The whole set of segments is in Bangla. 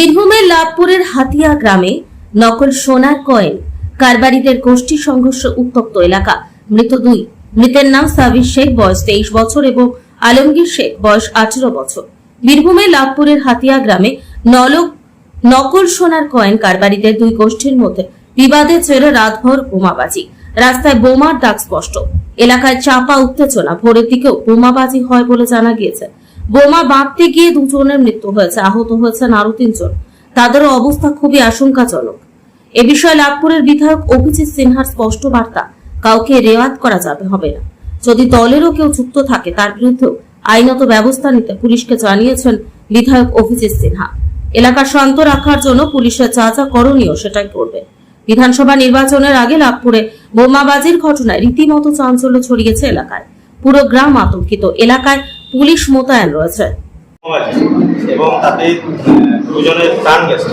বীরভূমের লাভপুরের হাতিয়া গ্রামে নকল সোনার কয়েন, কারবারিদের গোষ্ঠী সংঘর্ষ উত্তপ্ত এলাকা। মৃত দুই। মৃতের নাম সাবির শেখ, বয়স তেইশ বছর এবং আলমগীর শেখ, বয়স আঠেরো বছর। বীরভূমের লাভপুরের হাতিয়া গ্রামে নলক নকল সোনার কয়েন কারবারিদের দুই গোষ্ঠীর মধ্যে বিবাদে ছেড়ে রাতভর বোমাবাজি। রাস্তায় বোমার দাগ স্পষ্ট। এলাকায় চাপা উত্তেজনা, ভোরের দিকেও বোমাবাজি হয় বলে জানা গিয়েছে। বোমা বাঁধতে গিয়ে দুজনের মৃত্যু হয়েছে, আহত হয়েছেন আরও তিনজন। তাদেরও অবস্থা খুবই আশঙ্কাজনক। এ বিষয়ে লাভপুরের বিধায়ক অভিজিৎ সিনহার স্পষ্ট বার্তা, কাউকে রেওয়াত করা যাবে, হবে না। যদি দলেরও কেউ যুক্ত থাকে, তার বিরুদ্ধে আইনত ব্যবস্থা নিতে পুলিশকে জানিয়েছেন বিধায়ক অভিজিৎ সিনহা। এলাকা শান্ত রাখার জন্য পুলিশের যা যা করণীয় সেটাই করবে। বিধানসভা নির্বাচনের আগে লাভপুরে বোমাবাজির ঘটনায় রীতিমতো চাঞ্চল্য ছড়িয়েছে এলাকায়। পুরো গ্রাম আতঙ্কিত। এলাকায় পুলিশ মোতায়েন রয়েছে। এবং তাতে দুজনের প্রাণ গেছে।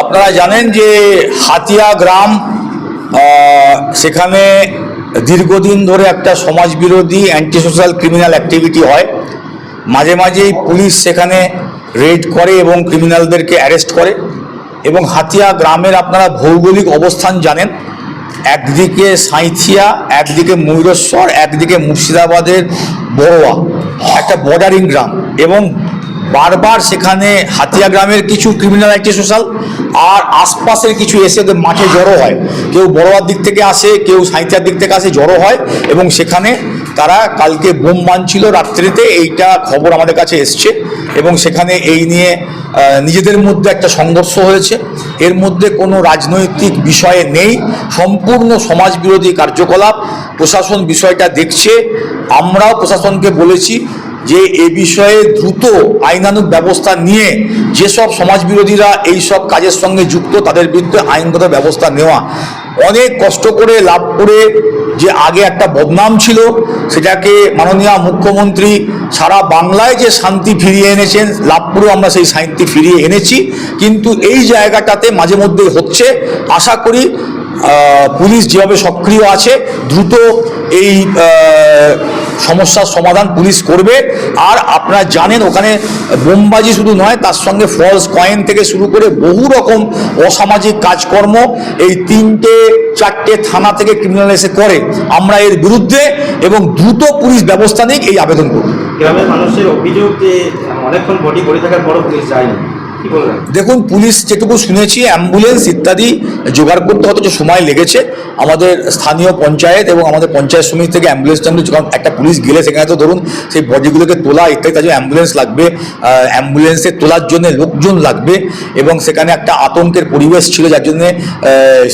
আপনারা জানেন যে হাতিয়া গ্রাম সেখানে দীর্ঘদিন ধরে একটা সমাজ বিরোধী অ্যান্টি সোশ্যাল ক্রিমিনাল অ্যাক্টিভিটি হয়। মাঝে মাঝেই পুলিশ সেখানে রেড করে এবং ক্রিমিনালদেরকে অ্যারেস্ট করে। এবং হাতিয়া গ্রামের আপনারা ভৌগোলিক অবস্থান জানেন। একদিকে সাঁইথিয়া, একদিকে ময়ূরেশ্বর, একদিকে মুর্শিদাবাদের বড়োয়া, একটা বর্ডারিং গ্রাম এবং বারবার সেখানে হাতিয়া গ্রামের কিছু ক্রিমিনাল অ্যাক্টি সোশ্যাল আর আশপাশের কিছু এসে মাঠে জড়ো হয়। কেউ বড়োয়ার দিক থেকে আসে, কেউ সাঁইথিয়ার দিক থেকে আসে, জড়ো হয় এবং সেখানে তারা কালকে বোম মানছিল রাত্রিতে, এইটা খবর আমাদের কাছে এসছে এবং সেখানে এই নিয়ে নিজেদের মধ্যে একটা সংঘর্ষ হয়েছে। এর মধ্যে কোনো রাজনৈতিক বিষয়ে নেই। সম্পূর্ণ সমাজবিরোধী কার্যকলাপ। প্রশাসন বিষয়টা দেখছে। আমরাও প্রশাসনকে বলেছি যে এ বিষয়ে দ্রুত আইনানুগ ব্যবস্থা নিয়ে যেসব সমাজবিরোধীরা এই সব কাজের সঙ্গে যুক্ত, তাদের বিরুদ্ধে আইনগত ব্যবস্থা নেওয়া। অনেক কষ্ট করে লাভ করে যে আগে একটা বদনাম ছিল, সেটাকে মাননীয় মুখ্যমন্ত্রী সারা বাংলায় যে শান্তি ফিরিয়ে এনেছেন, লাভপুরেও আমরা সেই শান্তি ফিরিয়ে এনেছি। কিন্তু এই জায়গাটাতে মাঝে মধ্যে হচ্ছে। আশা করি পুলিশ যেভাবে সক্রিয় আছে, দ্রুত এই সমস্যার সমাধান পুলিশ করবে। আর আপনারা জানেন, ওখানে বোমবাজি শুধু নয়, তার সঙ্গে ফলস কয়েন থেকে শুরু করে বহু রকম অসামাজিক কাজকর্ম এই তিনটে, চারটে থানা থেকে ক্রিমিনাল এসে করে। আমরা এর বিরুদ্ধে এবং দ্রুত পুলিশ ব্যবস্থা নিক এই আবেদন করব। গ্রামের মানুষের অভিযোগ যে, অনেকক্ষণ বডি করে থাকার পরও পুলিশ যায়নি। দেখুন পুলিশ যেটুকু শুনেছি অ্যাম্বুলেন্স ইত্যাদি জোগাড় করতে হয়তো সময় লেগেছে। আমাদের স্থানীয় পঞ্চায়েত এবং আমাদের পঞ্চায়েত সমিতি থেকে অ্যাম্বুলেন্স যখন একটা পুলিশ গেলে সেখানে তো ধরুন সেই বডিগুলোকে তোলা ইত্যাদি তার জন্য অ্যাম্বুলেন্স লাগবে। অ্যাম্বুলেন্সে তোলার জন্য লোকজন লাগবে এবং সেখানে একটা আতঙ্কের পরিবেশ ছিল যার জন্যে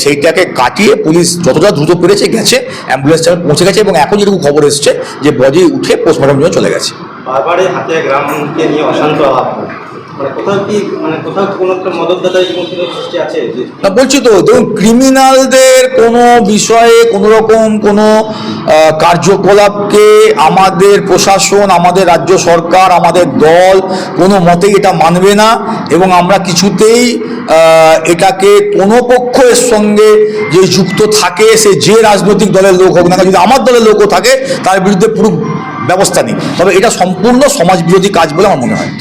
সেইটাকে কাটিয়ে পুলিশ যতটা দ্রুত পেরেছে গেছে অ্যাম্বুলেন্স পৌঁছে গেছে এবং এখন যেটুকু খবর এসছে যে বডি উঠে পোস্টমর্টম জন্য চলে গেছে। বারবারই হাতে গ্রামকে নিয়ে অশান্ত মানে মানে বলছি তো দেখুন ক্রিমিনালদের কোনো বিষয়ে কোনো রকম কোনো কার্যকলাপকে আমাদের প্রশাসন, আমাদের রাজ্য সরকার, আমাদের দল কোনো মতেই এটা মানবে না এবং আমরা কিছুতেই এটাকে কোনো পক্ষ এর সঙ্গে যে যুক্ত থাকে, সে যে রাজনৈতিক দলের লোক হোক না যদি আমার দলের লোকও থাকে, তার বিরুদ্ধে পুরো ব্যবস্থা নেই। তবে এটা সম্পূর্ণ সমাজ বিরোধী কাজ বলে আমার মনে হয়।